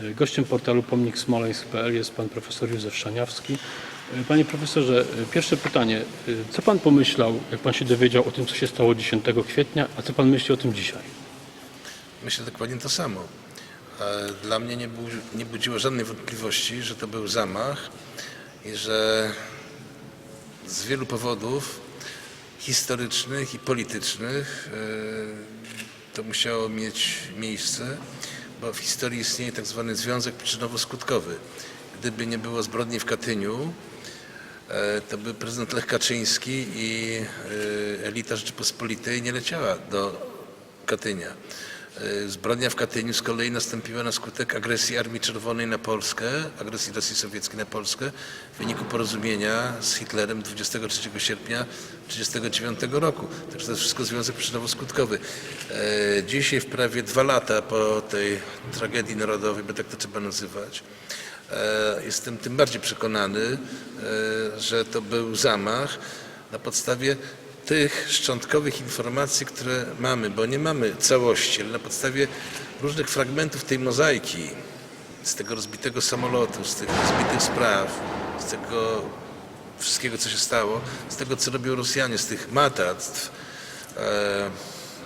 Gościem portalu pomniksmoleńsk.pl jest pan profesor Józef Szaniawski. Panie profesorze, pierwsze pytanie. Co pan pomyślał, jak pan się dowiedział o tym, co się stało 10 kwietnia, a co pan myśli o tym dzisiaj? Myślę dokładnie to samo. E, Dla mnie nie, bu- nie budziło żadnej wątpliwości, że to był zamach i że z wielu powodów historycznych i politycznych e, to musiało mieć miejsce, bo w historii istnieje tak zwany związek przyczynowo-skutkowy. Gdyby nie było zbrodni w Katyniu, e, to by prezydent Lech Kaczyński i e, elita Rzeczypospolitej nie leciała do Katynia. E, Zbrodnia w Katyniu z kolei nastąpiła na skutek agresji Armii Czerwonej na Polskę, agresji Rosji Sowieckiej na Polskę w wyniku porozumienia z Hitlerem 23 sierpnia 1939 roku. Także to jest wszystko związek przyczynowo-skutkowy. E, Dzisiaj, w prawie dwa lata po tej tragedii narodowej, bo tak to trzeba nazywać, E, Jestem tym bardziej przekonany, że to był zamach na podstawie tych szczątkowych informacji, które mamy, bo nie mamy całości, ale na podstawie różnych fragmentów tej mozaiki, z tego rozbitego samolotu, z tych rozbitych spraw, z tego wszystkiego, co się stało, z tego, co robią Rosjanie, z tych matactw, e,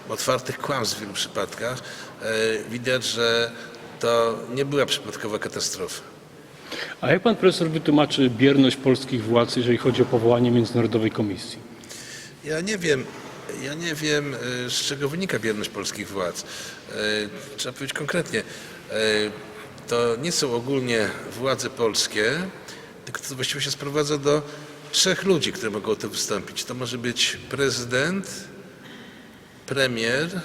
otwartych kłamstw w wielu przypadkach, e, widać, że to nie była przypadkowa katastrofa. A jak pan profesor wytłumaczy bierność polskich władz, jeżeli chodzi o powołanie międzynarodowej komisji? Ja nie wiem, ja nie wiem, e, z czego wynika bierność polskich władz. E, Trzeba powiedzieć konkretnie. e, To nie są ogólnie władze polskie, tylko to właściwie się sprowadza do trzech ludzi, które mogą o to wystąpić. To może być prezydent, premier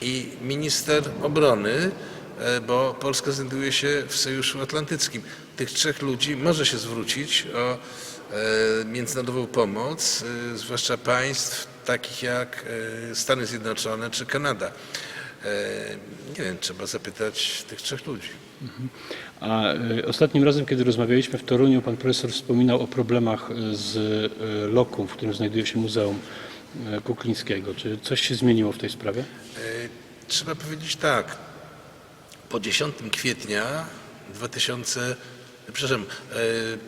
i minister obrony, bo Polska znajduje się w Sojuszu Atlantyckim. Tych trzech ludzi może się zwrócić o e, międzynarodową pomoc, e, zwłaszcza państw takich jak e, Stany Zjednoczone czy Kanada. E, Nie wiem, trzeba zapytać tych trzech ludzi. A y, ostatnim razem, kiedy rozmawialiśmy w Toruniu, pan profesor wspominał o problemach z lokum, w którym znajduje się Muzeum Kuklińskiego. Czy coś się zmieniło w tej sprawie? E, Trzeba powiedzieć tak. Po 10 kwietnia 2000, przepraszam, e,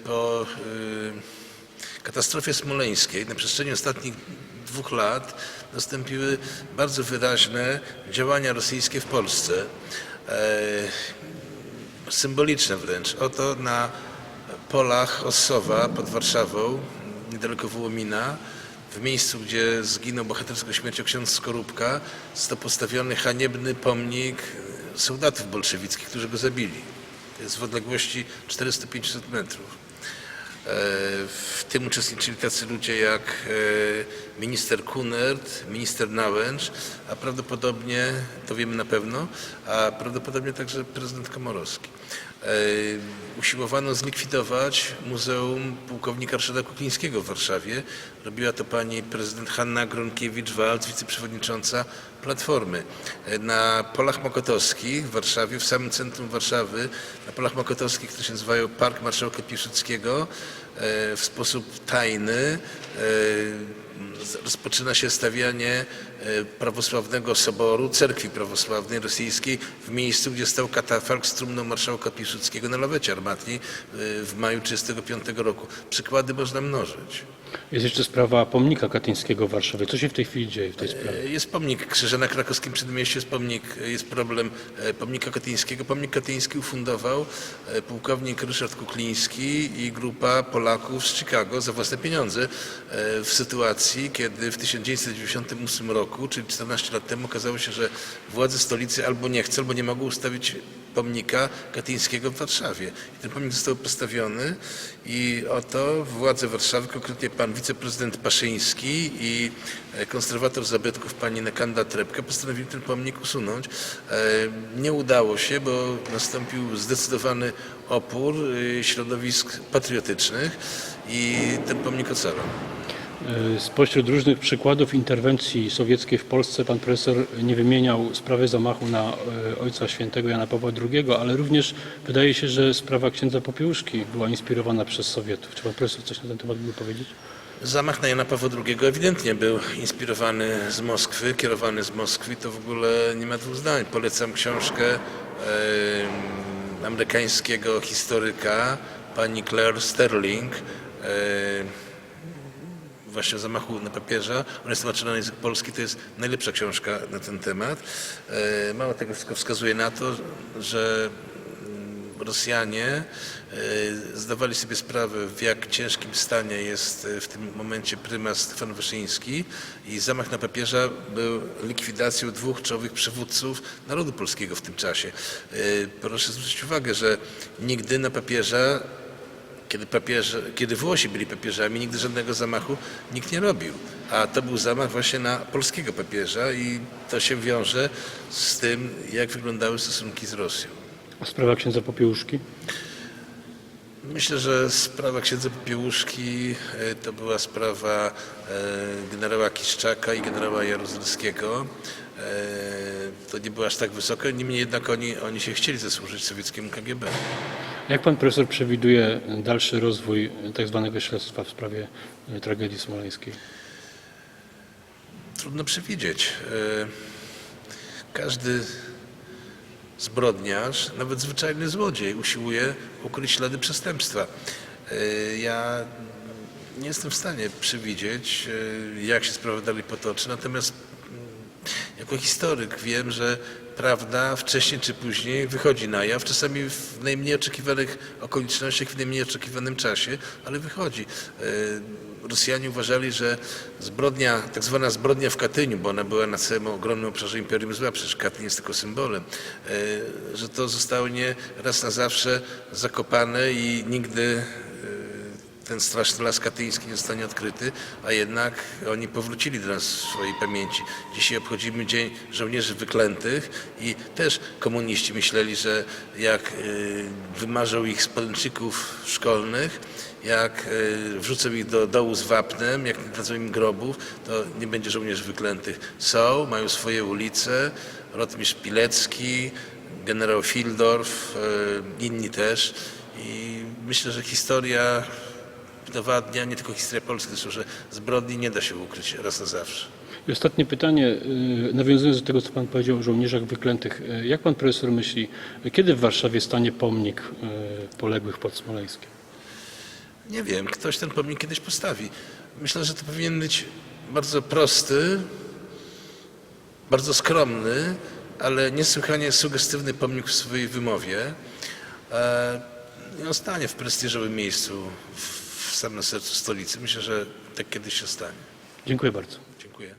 po e, katastrofie smoleńskiej na przestrzeni ostatnich dwóch lat nastąpiły bardzo wyraźne działania rosyjskie w Polsce. E, Symboliczne wręcz. Oto na polach Ossowa pod Warszawą, niedaleko Wołomina, w miejscu, gdzie zginął bohaterską śmiercią ksiądz Skorupka, został postawiony haniebny pomnik soldatów bolszewickich, którzy go zabili. Jest w odległości 400-500 metrów. E, W tym uczestniczyli tacy ludzie jak e, minister Kunert, minister Nałęcz, a prawdopodobnie, to wiemy na pewno, a prawdopodobnie także prezydent Komorowski. E, Usiłowano zlikwidować Muzeum Pułkownika Ryszarda Kuklińskiego w Warszawie. Robiła to pani prezydent Hanna Gronkiewicz-Walc, wiceprzewodnicząca Platformy. E, Na Polach Mokotowskich w Warszawie, w samym centrum Warszawy, na Polach Mokotowskich, które się nazywają Park Marszałka Piłsudskiego, e, w sposób tajny rozpoczyna się stawianie e, prawosławnego soboru, cerkwi prawosławnej rosyjskiej w miejscu, gdzie stał katafalk z trumną marszałka Piłsudskiego na lawecie armatniej e, w maju 1935 roku. Przykłady można mnożyć. Jest jeszcze sprawa pomnika katyńskiego w Warszawie. Co się w tej chwili dzieje w tej sprawie? E, Jest pomnik krzyża na krakowskim przedmieściu, jest pomnik, jest problem pomnika katyńskiego. Pomnik katyński ufundował pułkownik Ryszard Kukliński i grupa Polaków z Chicago za własne pieniądze w sytuacji, kiedy w 1998 roku, czyli 14 lat temu, okazało się, że władze stolicy albo nie chcą, albo nie mogą ustawić pomnika katyńskiego w Warszawie. I ten pomnik został postawiony i oto władze Warszawy, konkretnie pan wiceprezydent Paszyński i e, konserwator zabytków pani Nekanda Trepka postanowili ten pomnik usunąć. E, Nie udało się, bo nastąpił zdecydowany opór e, środowisk patriotycznych i ten pomnik ocalał. Y, Spośród różnych przykładów interwencji sowieckiej w Polsce pan profesor nie wymieniał sprawy zamachu na y, Ojca Świętego Jana Pawła II, ale również wydaje się, że sprawa księdza Popiełuszki była inspirowana przez Sowietów. Czy pan profesor coś na ten temat mógłby powiedzieć? Zamach na Jana Pawła II ewidentnie był inspirowany z Moskwy, kierowany z Moskwy. To w ogóle nie ma dwóch zdań. Polecam książkę em, amerykańskiego historyka pani Claire Sterling em, właśnie zamachu na papieża. Ona jest tłumaczona na język polski, to jest najlepsza książka na ten temat. E, Mało tego wszystko wskazuje na to, że mm, Rosjanie e, zdawali sobie sprawę, w jak ciężkim stanie jest e, w tym momencie prymas Stefan Wyszyński i zamach na papieża był likwidacją dwóch czołowych przywódców narodu polskiego w tym czasie. Proszę zwrócić uwagę, że nigdy na papieża kiedy, papieże, kiedy Włosi byli papieżami, nigdy żadnego zamachu nikt nie robił. A to był zamach właśnie na polskiego papieża i to się wiąże z tym, jak wyglądały stosunki z Rosją. A sprawa księdza Popiełuszki? Myślę, że sprawa księdza Popiełuszki e, to była sprawa e, generała Kiszczaka i generała Jaruzelskiego. E, To nie było aż tak wysoko, niemniej jednak oni, oni się chcieli zasłużyć sowieckiemu KGB. Jak pan profesor przewiduje dalszy rozwój tak zwanego śledztwa w sprawie e, tragedii smoleńskiej? Trudno przewidzieć. E, Każdy zbrodniarz, nawet zwyczajny złodziej, usiłuje ukryć ślady przestępstwa. E, Ja nie jestem w stanie przewidzieć, jak się sprawa dalej potoczy, natomiast jako historyk wiem, że prawda wcześniej czy później wychodzi na jaw, czasami w najmniej oczekiwanych okolicznościach, w najmniej oczekiwanym czasie, ale wychodzi. E, Rosjanie uważali, że zbrodnia, tak zwana zbrodnia w Katyniu, bo ona była na całym ogromnym obszarze Imperium Zła, przecież Katyn jest tylko symbolem, e, że to zostało nie raz na zawsze zakopane i nigdy ten straszny las katyński nie zostanie odkryty, a jednak oni powrócili do nas w swojej pamięci. Dzisiaj obchodzimy Dzień Żołnierzy Wyklętych i też komuniści myśleli, że jak y, wymarzą ich z podręczników szkolnych, jak y, wrzucą ich do dołu z wapnem, jak nie dadzą im grobów, to nie będzie żołnierzy wyklętych. Są, mają swoje ulice, rotmistrz Pilecki, generał Fildorf, y, inni też i myślę, że historia udowadnia, nie tylko historia Polski, zresztą, że zbrodni nie da się ukryć raz na zawsze. I ostatnie pytanie, y, nawiązując do tego, co pan powiedział o żołnierzach wyklętych. Y, Jak pan profesor myśli, kiedy w Warszawie stanie pomnik y, poległych pod Smoleńskiem? Nie wiem, ktoś ten pomnik kiedyś postawi. Myślę, że to powinien być bardzo prosty, bardzo skromny, ale niesłychanie sugestywny pomnik w swojej wymowie. E, I on stanie w prestiżowym miejscu w w samym sercu stolicy. Myślę, że tak kiedyś się stanie. Dziękuję bardzo. Dziękuję.